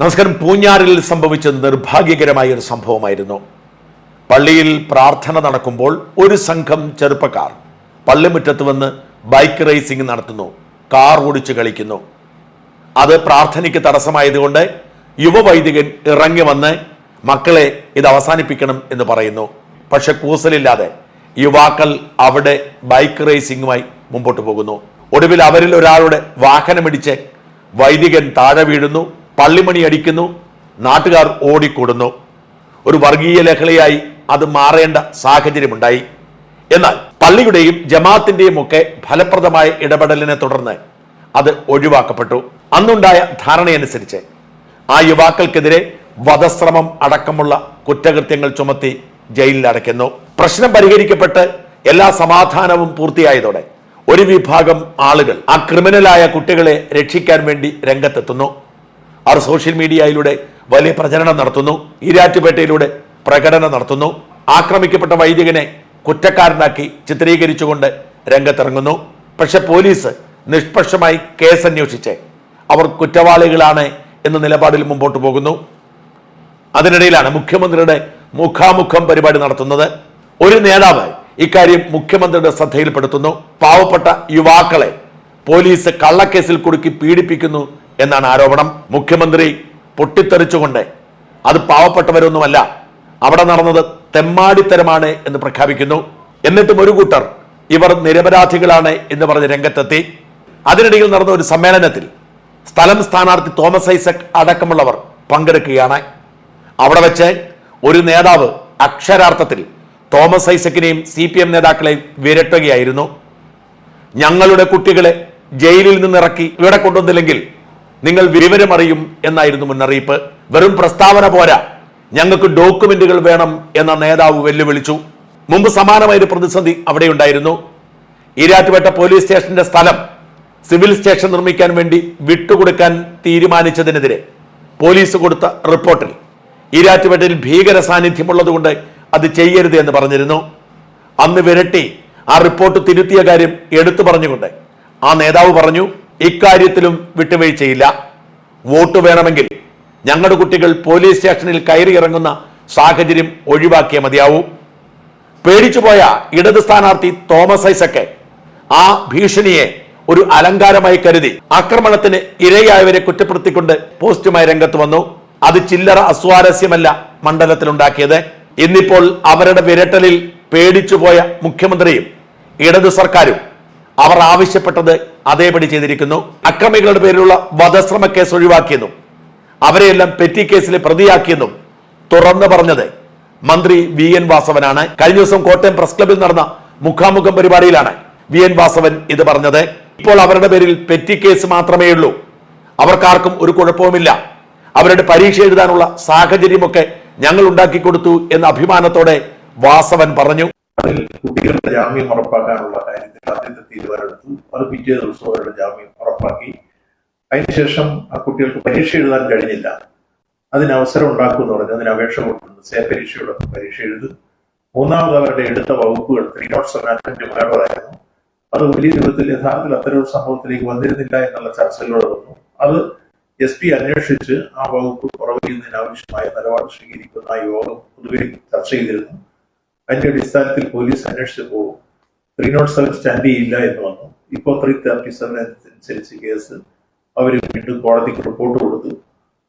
നമസ്കാരം. പൂഞ്ഞാറിൽ സംഭവിച്ച നിർഭാഗ്യകരമായ ഒരു സംഭവമായിരുന്നു. പള്ളിയിൽ പ്രാർത്ഥന നടക്കുമ്പോൾ ഒരു സംഘം ചെറുപ്പക്കാർ പള്ളിമുറ്റത്ത് വന്ന് ബൈക്ക് റേസിംഗ് നടത്തുന്നു കാർ ഓടിച്ച് കളിക്കുന്നു. അത് പ്രാർത്ഥനയ്ക്ക് തടസ്സമായതുകൊണ്ട് യുവവൈദികൻ ഇറങ്ങി വന്ന് മക്കളെ ഇത് അവസാനിപ്പിക്കണം എന്ന് പറയുന്നു. പക്ഷെ കൂസലില്ലാതെ യുവാക്കൾ അവിടെ ബൈക്ക് റേസിംഗുമായി മുമ്പോട്ട് പോകുന്നു. ഒടുവിൽ അവരിൽ ഒരാളുടെ വാഹനമിടിച്ച് വൈദികൻ താഴെ വീഴുന്നു. പള്ളിമണി അടിക്കുന്നു നാട്ടുകാർ ഓടിക്കൂടുന്നു. ഒരു വർഗീയ ലഹളയായി അത് മാറേണ്ട സാഹചര്യമുണ്ടായി. എന്നാൽ പള്ളിയുടെയും ജമാഅത്തിന്റെയും ഒക്കെ ഫലപ്രദമായ ഇടപെടലിനെ തുടർന്ന് അത് ഒഴിവാക്കപ്പെട്ടു. അന്നുണ്ടായ ധാരണയനുസരിച്ച് ആ യുവാക്കൾക്കെതിരെ വധശ്രമം അടക്കമുള്ള കുറ്റകൃത്യങ്ങൾ ചുമത്തി ജയിലിൽ അടയ്ക്കുന്നു. പ്രശ്നം പരിഹരിക്കപ്പെട്ട് എല്ലാ സമാധാനവും പൂർത്തിയായതോടെ ഒരു വിഭാഗം ആളുകൾ ആ ക്രിമിനലായ കുട്ടികളെ രക്ഷിക്കാൻ വേണ്ടി രംഗത്തെത്തുന്നു. അവർ സോഷ്യൽ മീഡിയയിലൂടെ വലിയ പ്രചരണം നടത്തുന്നു. ഈരാറ്റുപേട്ടയിലൂടെ പ്രകടനം നടത്തുന്നു. ആക്രമിക്കപ്പെട്ട വൈദികനെ കുറ്റക്കാരനാക്കി ചിത്രീകരിച്ചുകൊണ്ട് രംഗത്തിറങ്ങുന്നു. പക്ഷെ പോലീസ് നിഷ്പക്ഷമായി കേസ് അന്വേഷിച്ച് അവർ കുറ്റവാളികളാണ് എന്ന നിലപാടിൽ മുമ്പോട്ട് പോകുന്നു. അതിനിടയിലാണ് മുഖ്യമന്ത്രിയുടെ മുഖാമുഖം പരിപാടി നടത്തുന്നത്. ഒരു നേതാവ് ഇക്കാര്യം മുഖ്യമന്ത്രിയുടെ ശ്രദ്ധയിൽപ്പെടുത്തുന്നു. പാവപ്പെട്ട യുവാക്കളെ പോലീസ് കള്ളക്കേസിൽ കുടുക്കി പീഡിപ്പിക്കുന്നു എന്നാണ് ആരോപണം. മുഖ്യമന്ത്രി പൊട്ടിത്തെറിച്ചുകൊണ്ട് അത് പാവപ്പെട്ടവരൊന്നുമല്ല. അവിടെ നടന്നത് തെമ്മാടിത്തരമാണ് എന്ന് പ്രഖ്യാപിക്കുന്നു. എന്നിട്ടും ഒരു കൂട്ടർ ഇവർ നിരപരാധികളാണ് എന്ന് പറഞ്ഞ് രംഗത്തെത്തി. അതിനിടയിൽ നടന്ന ഒരു സമ്മേളനത്തിൽ സ്ഥലം സ്ഥാനാർത്ഥി തോമസ് ഐസക് അടക്കമുള്ളവർ പങ്കെടുക്കുകയാണ്. അവിടെ വെച്ച് ഒരു നേതാവ് അക്ഷരാർത്ഥത്തിൽ തോമസ് ഐസക്കിനെയും സി പി എം നേതാക്കളെയും വിരട്ടുകയായിരുന്നു. ഞങ്ങളുടെ കുട്ടികളെ ജയിലിൽ നിന്നിറക്കി ഇവിടെ കൊണ്ടുവന്നില്ലെങ്കിൽ നിങ്ങൾ വിവരമറിയും എന്നായിരുന്നു മുന്നറിയിപ്പ്. വെറും പ്രസ്താവന പോരാ. ഞങ്ങൾക്ക് ഡോക്യുമെന്റുകൾ വേണം എന്ന നേതാവ് വെല്ലുവിളിച്ചു. മുമ്പ് സമാനമായ ഒരു പ്രതിസന്ധി അവിടെ ഉണ്ടായിരുന്നു ഈരാറ്റുപേട്ട പോലീസ് സ്റ്റേഷന്റെ സ്ഥലം സിവിൽ സ്റ്റേഷൻ നിർമ്മിക്കാൻ വേണ്ടി വിട്ടുകൊടുക്കാൻ തീരുമാനിച്ചതിനെതിരെ പോലീസ് കൊടുത്ത റിപ്പോർട്ടിൽ ഈരാറ്റുപേട്ടയിൽ ഭീകര സാന്നിധ്യമുള്ളതുകൊണ്ട് അത് ചെയ്യരുത് എന്ന് പറഞ്ഞിരുന്നു. അന്ന് വിരട്ടി ആ റിപ്പോർട്ട് തിരുത്തിയ കാര്യം എടുത്തു പറഞ്ഞുകൊണ്ട് ആ നേതാവ് പറഞ്ഞു ഇക്കാര്യത്തിലും വിട്ടുവീഴ്ചയില്ല. വോട്ട് വേണമെങ്കിൽ ഞങ്ങളുടെ കുട്ടികൾ പോലീസ് സ്റ്റേഷനിൽ കയറി ഇറങ്ങുന്ന സാഹചര്യം ഒഴിവാക്കിയ മതിയാവൂ. പേടിച്ചുപോയ ഇടത് സ്ഥാനാർത്ഥി തോമസ് ഐസക്ക് ആ ഭീഷണിയെ ഒരു അലങ്കാരമായി കരുതി ആക്രമണത്തിന് ഇരയായവരെ കുറ്റപ്പെടുത്തിക്കൊണ്ട് പോസ്റ്റുമായി രംഗത്ത് വന്നു. അത് ചില്ലറ അസ്വാരസ്യമല്ല മണ്ഡലത്തിലുണ്ടാക്കിയത്. ഇന്നിപ്പോൾ അവരുടെ വിരട്ടലിൽ പേടിച്ചുപോയ മുഖ്യമന്ത്രിയും ഇടതു സർക്കാരും അവർ ആവശ്യപ്പെട്ടത് അതേപടി ചെയ്തിരിക്കുന്നു. അക്രമികളുടെ പേരിലുള്ള വധശ്രമ കേസ് ഒഴിവാക്കിയെന്നും അവരെയെല്ലാം പെറ്റി കേസിൽ പ്രതിയാക്കിയെന്നും തുറന്നു പറഞ്ഞത് മന്ത്രി വി എൻ വാസവനാണ്. കഴിഞ്ഞ ദിവസം കോട്ടയം പ്രസ് ക്ലബിൽ നടന്ന മുഖാമുഖം പരിപാടിയിലാണ് വി എൻ വാസവൻ ഇത് പറഞ്ഞത്. ഇപ്പോൾ അവരുടെ പേരിൽ പെറ്റി കേസ് മാത്രമേ ഉള്ളൂ. അവർക്കാർക്കും ഒരു കുഴപ്പവുമില്ല. അവരുടെ പരീക്ഷ എഴുതാനുള്ള സാഹചര്യമൊക്കെ ഞങ്ങൾ ഉണ്ടാക്കി കൊടുത്തു എന്ന അഭിമാനത്തോടെ വാസവൻ പറഞ്ഞു. അതിൽ കുട്ടികളുടെ ജാമ്യം ഉറപ്പാക്കാനുള്ള കാര്യത്തിൽ ആദ്യത്തെ തീരുമാനമെടുത്തു. അത് പിറ്റേ ദിവസം അവരുടെ ജാമ്യം ഉറപ്പാക്കി. അതിനുശേഷം ആ കുട്ടികൾക്ക് പരീക്ഷ എഴുതാൻ കഴിഞ്ഞില്ല. അതിന് അവസരം ഉണ്ടാക്കുമെന്ന് പറഞ്ഞ്. അതിന് അപേക്ഷ കൊടുക്കുന്നു സേ പരീക്ഷയുടെ പരീക്ഷ എഴുതും. മൂന്നാമത് അവരുടെ എടുത്ത വകുപ്പുകൾ ത്രീ നോട്ട് സെവൻ അറ്റൻഡ് മലയാളമായിരുന്നു അത് വലിയ രൂപത്തിൽ യഥാർത്ഥത്തിൽ അത്തരം ഒരു സംഭവത്തിലേക്ക് വന്നിരുന്നില്ല എന്നുള്ള ചർച്ചകളോട് വന്നു. അത് എസ് പി അന്വേഷിച്ച് ആ വകുപ്പ് കുറവ് ചെയ്യുന്നതിന് ആവശ്യമായ നിലപാട് സ്വീകരിക്കുന്ന യോഗം പൊതുവെ ചർച്ച ചെയ്തിരുന്നു. അതിന്റെ അടിസ്ഥാനത്തിൽ പോലീസ് അന്വേഷിച്ചു പോകും. ത്രീ നോട്ട് സെവൻ സ്റ്റാൻഡ് ചെയ്യില്ല എന്ന് വന്നു ഇപ്പോൾ ത്രീ തേർട്ടി സെവൻ അനുസരിച്ച് കേസ് അവർ വീണ്ടും കോടതിക്ക് റിപ്പോർട്ട് കൊടുത്തു.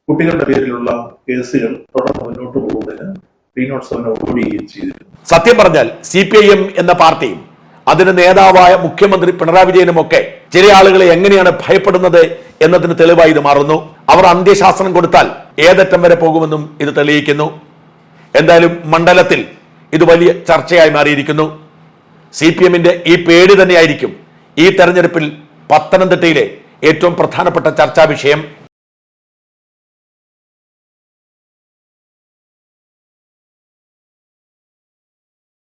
കുട്ടികളുടെ പേരിലുള്ള കേസുകൾ തുടർന്ന് മുന്നോട്ട് പോകുന്നതിന് ത്രീ നോട്ട് സെവൻ ഓടുകയും ചെയ്തിരുന്നു. സത്യം പറഞ്ഞാൽ സി പി ഐ എം എന്ന പാർട്ടിയും അതിന് നേതാവായ മുഖ്യമന്ത്രി പിണറായി വിജയനും ഒക്കെ ചില ആളുകളെ എങ്ങനെയാണ് ഭയപ്പെടുന്നത് എന്നതിന് തെളിവായി ഇത് മാറുന്നു. അവർ അന്ത്യശാസനം കൊടുത്താൽ ഏതറ്റം വരെ പോകുമെന്നും ഇത് തെളിയിക്കുന്നു. എന്തായാലും മണ്ഡലത്തിൽ ഇത് വലിയ ചർച്ചയായി മാറിയിരിക്കുന്നു. സി പി എമ്മിന്റെ ഈ പേടി തന്നെയായിരിക്കും ഈ തെരഞ്ഞെടുപ്പിൽ പത്തനംതിട്ടയിലെ ഏറ്റവും പ്രധാനപ്പെട്ട ചർച്ചാ വിഷയം.